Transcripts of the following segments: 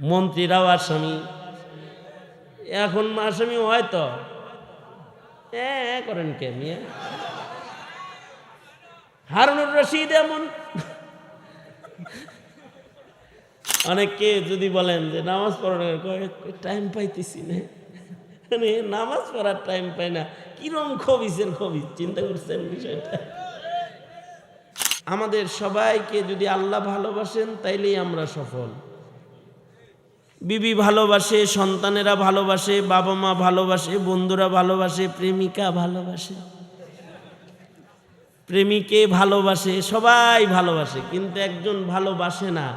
মন্ত্রীরাও আসামি এখন আসামি হ্যাঁ করেন কে মিয়া? হারুনুর রশিদ এমন। অনেককে যদি বলেন যে নামাজ পড়ার টাইম পাইতেছি না। মানে নামাজ পড়ার টাইম পাই না। কিরম খবিসের খবিস? চিন্তা করছেন বিষয়টা? আমাদের সবাইকে যদি আল্লাহ ভালোবাসেন, তাইলেই আমরা সফল। বিবি ভালোবাসে, সন্তানেরা ভালোবাসে বাবা মা ভালোবাসে, বন্ধুরা ভালোবাসে, প্রেমিকা ভালোবাসে। প্রেমিকে ভালোবাসে, সবাই ভালোবাসে, কিন্তু একজন ভালোবাসে না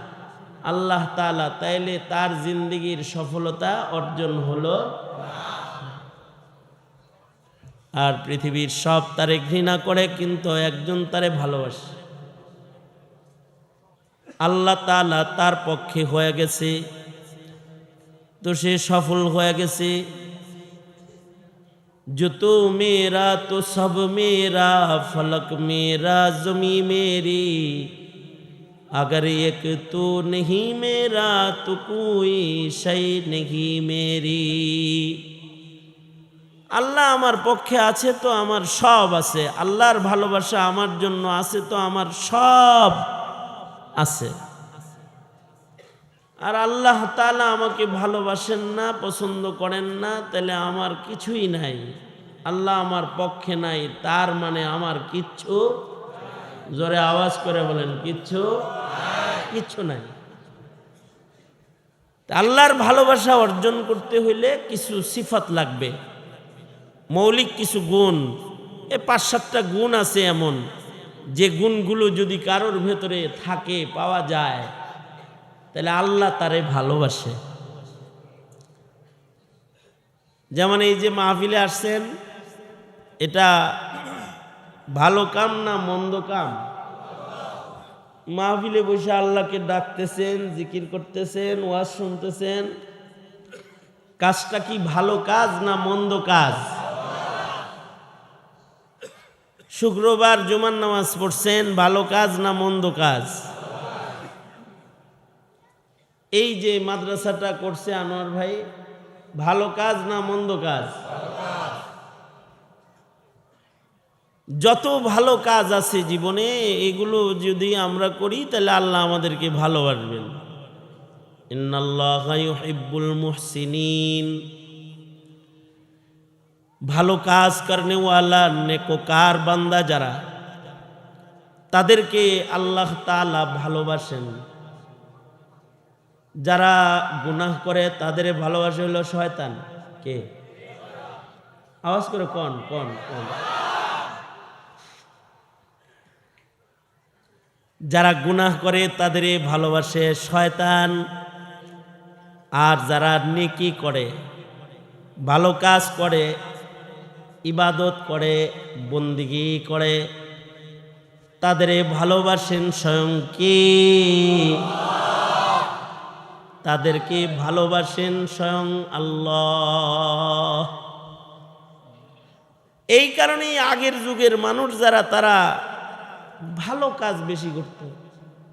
আল্লাহ তাআলা। তাইলে তার জিন্দগির সফলতা অর্জন হলো আর পৃথিবীর সব তারে ঘৃণা করে, কিন্তু একজন তারে ভালোবাসে। আল্লাহ তাআলা তার পক্ষে হয়ে গেছে। তো সে সফল হয়ে গেছে जो तो मेरा तो सब मेरा फलक मेरा जमी मेरी अगर एक तो नहीं मेरा तो कोई शय नहीं मेरी আল্লাহ আমার পক্ষে আছে তো আমার সব আছে আল্লাহর ভালোবাসা আমার জন্য আছে তো আমার সব আছে আর আল্লাহ তালা আমাকে ভালোবাসেন না, পছন্দ করেন না, তাহলে আমার কিছুই নাই। আল্লাহ আমার পক্ষে নাই, তার মানে আমার কিচ্ছু জোরে আওয়াজ করে বলেন, কিচ্ছু কিচ্ছু নাই। আল্লাহর ভালোবাসা অর্জন করতে হইলে কিছু সিফাত লাগবে। মৌলিক কিছু গুণ, এ পাঁচ সাতটা গুণ আছে এমন। যে গুণগুলো যদি কারোর ভেতরে থাকে, পাওয়া যায় তাহলে আল্লাহ তারে ভালোবাসে। যেমন এই যে মাহফিলে আসছেন, এটা ভালো কাম না মন্দ কাম? মাহফিলে বসে আল্লাহকে ডাকতেছেন, জিকির করতেছেন, ওয়াজ শুনতেছেন। কাজটা কি ভালো কাজ না মন্দ কাজ? শুক্রবার জুমার নামাজ পড়ছেন, ভালো কাজ না মন্দ কাজ? এই যে মাদ্রাসাটা করছে আনোয়ার ভাই, ভালো কাজ না মন্দ কাজ? যত ভালো কাজ আছে জীবনে, এগুলো যদি আমরা করি, তাহলে আল্লাহ আমাদেরকে ভালোবাসবেন। ইন্নাল্লাহ ইউহিব্বুল মুহসিনিন। ভালো কাজ করনে ওয়ালা নেকোকার বান্দা যারা, তাদেরকে আল্লাহ তাআলা ভালোবাসেন। যারা গুনাহ করে, তাদের ভালোবাসা হলো শয়তান। কে? আওয়াজ করে কন কন কন? যারা গুনাহ করে, তাদের ভালোবাসে শয়তান। আর যারা নেকি করে, ভালো কাজ করে, ইবাদত করে, বন্দিগি করে, তাদের ভালোবাসেন স্বয়ং কে? তাদেরকে ভালোবাসেন স্বয়ং আল্লাহ। এই কারণেই আগের যুগের মানুষ যারা, তারা ভালো কাজ বেশি করত।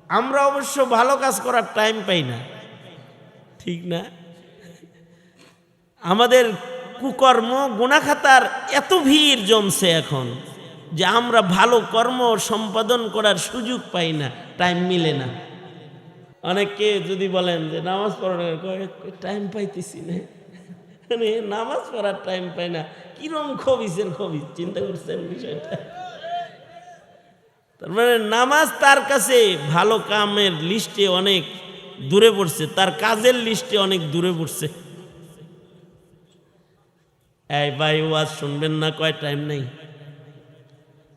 আমরা অবশ্য ভালো কাজ করার টাইম পাই না। ঠিক না? আমাদের কুকর্ম গুণাখাতার এত ভিড় জমছে এখন যে আমরা ভালো কর্ম সম্পাদন করার সুযোগ পাই না টাইম মিলে না। অনেককে যদি বলেন যে নামাজ পড়ার টাইম পাইতেছি না। মানে নামাজ পড়ার টাইম পাই না। কিরম খবিসের খবিস? চিন্তা করছেন বিষয়টা? তার মানে নামাজ তার কাছে ভালো কামের লিস্টে অনেক দূরে পড়ছে। তার কাজের লিস্টে অনেক দূরে পড়ছে। এই ভাই ওয়াজ শুনবেন না কয় টাইম নাই?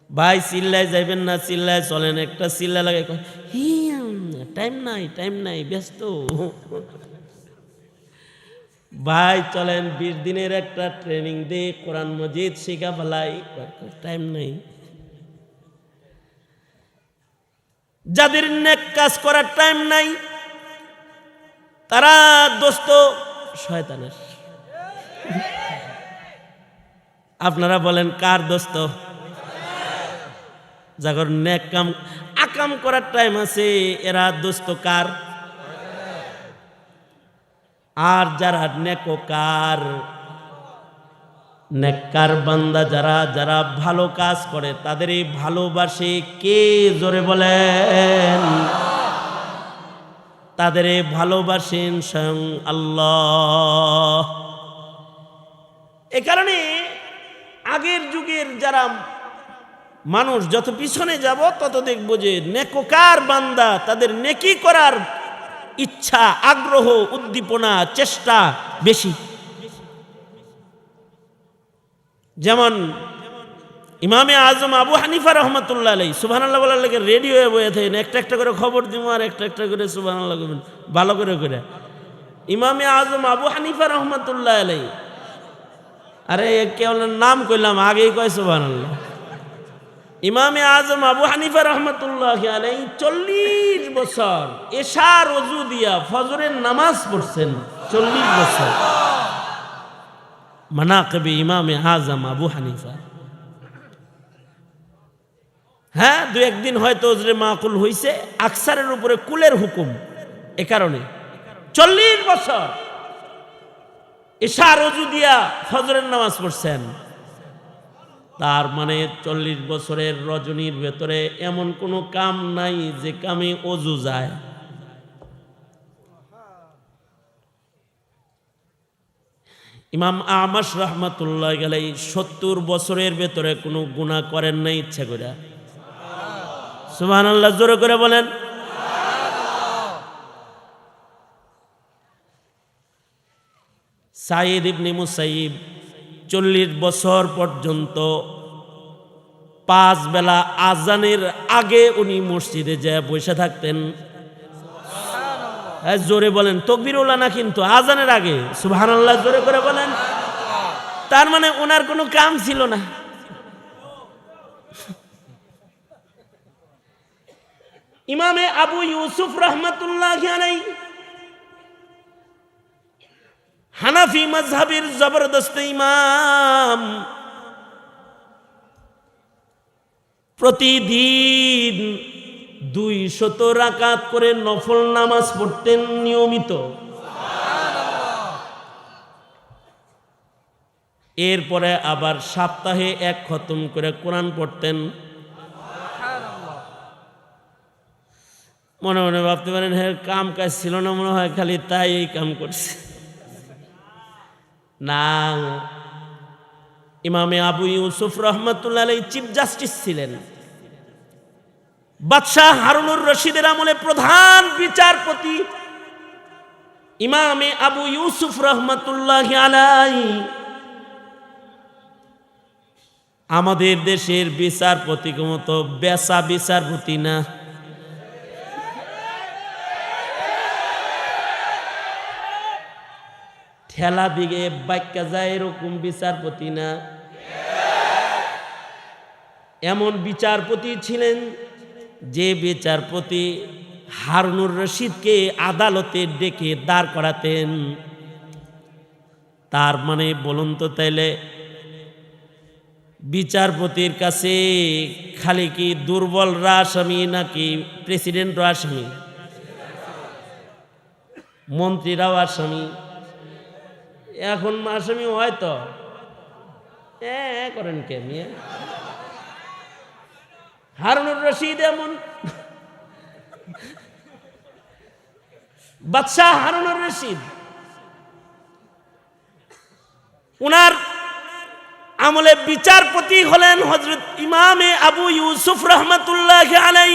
ভাই চিল্লায় যাইবেন না চিল্লায় চলেন। একটা চিল্লা লাগে কয়, হি টাইম নাই টাইম নাই, ব্যস্ত। ভাই, চলেন বিশ দিনের একটা ট্রেনিং দে, কোরআন মজিদ শিখা ফেলাই। টাইম নাই। যাদের নেক কাজ করার টাইম নাই, তারা দোস্ত শয়তানের। আপনারা বলেন, কার দোস্ত? যাগর নেক কাম আকাম করার টাইম আছে, এরা দোস্ত কার? আর যারা নেকোকার, নেককার বান্দা যারা যারা ভালো কাজ করে তাদের এই ভালোবাসে কে? জোরে বলেন। তাদের ভালোবাসেন স্বয়ং আল্লাহ। এ কারণে আগের যুগের যারা মানুষ যত পিছনে যাব, তত দেখব যে নেকোকার বান্দা তাদের নেকি করার ইচ্ছা, আগ্রহ, উদ্দীপনা, চেষ্টা বেশি। যেমন ইমামে আজম আবু হানিফা রহমতুল্লাহ আলাই সুবাহ আল্লাহ বলার রেডি হয়ে বয়ে থাকেন, একটা একটা করে খবর দিব আর একটা একটা করে সুবাহ আল্লাহ করবেন ভালো করে করে ইমামে আজম আবু হানিফা রহমতুল্লাহ আলাই আরে কেউ নাম কইলাম, আগেই কয় সুবাহ আল্লাহ ইমামে আজম আবু হানিফা রহমতুল্লাহ আলাই চল্লিশ বছর এশার অজু দিয়া ফজরের নামাজ পড়ছেন, চল্লিশ বছর। মানাকবে ইমামে আজম আবু হানিফা। হ্যাঁ দু একদিন হয়তো ওজরে মাকুল হইছে, আকসারের উপরে কুলের হুকুম, এ কারণে। চল্লিশ বছর এশার অজু দিয়া ফজরের নামাজ পড়ছেন। তার মানে চল্লিশ বছরের রজনীর ভেতরে এমন কোনো কাম নাই যে কামে অজু যায়। ইমাম আমাস রহমাতুল্লাহ গেলে সত্তর বছরের ভেতরে কোনো গুণা করেন নাই ইচ্ছা করে। সুবাহ আল্লাহ জোরে করে বলেন। সাইদ ইবনি মুসাইব চল্লিশ বছর পর্যন্ত পাঁচ বেলা আজানের আগে উনি মসজিদে যায় বসে থাকতেন। হ্যাঁ, জোরে বলেন তকবিরুল্লাহ না কিন্তু আজানের আগে? সুবহানাল্লাহ জোরে করে বলেন। তার মানে ওনার কোনো কাম ছিল না। ইমামে আবু ইউসুফ রহমতুল্লাহ আলাই হানাফি মজহাবের জবরদস্ত ইমাম। প্রতিদিন দুই শত রাকাত করে নফল নামাজ পড়তেন নিয়মিত। এরপরে আবার সপ্তাহে এক খতম করে কোরআন পড়তেন। মনে মনে ভাবতে পারেন হ্যাঁ কাম কাজ ছিল না, মনে হয় খালি তাই এই কাম করছে। না ইমামে আবু ইউসুফ রহমতুল্লাহ চিফ জাস্টিস ছিলেন। বাদশাহ হারুনুর রশিদের আমলে প্রধান বিচারপতি ইমামে আবু ইউসুফ রহমতুল্লাহ আমাদের দেশের বিচারপতি মতো বেসা বিচারপতি না। ঠেলা দিকে বাক্যা যায় এরকম বিচারপতি না? এমন বিচারপতি ছিলেন যে বিচারপতি হারুনুর রশিদকে আদালতে ডেকে দাঁড় করাতেন। তার মানে বলুন তো তাইলে, বিচারপতির কাছে খালি কি দুর্বলরা আসামি নাকি প্রেসিডেন্টরা আসামি? মন্ত্রীরাও আসামি? এখন আসামি হ্যাঁ করেন কে মিয়া? হারুনুর রশিদ এমন। বাদশাহ হারুনুর রশিদ। উনার আমলে বিচারপতি হলেন হজরত ইমামে আবু ইউসুফ রহমতুল্লাহ আলাই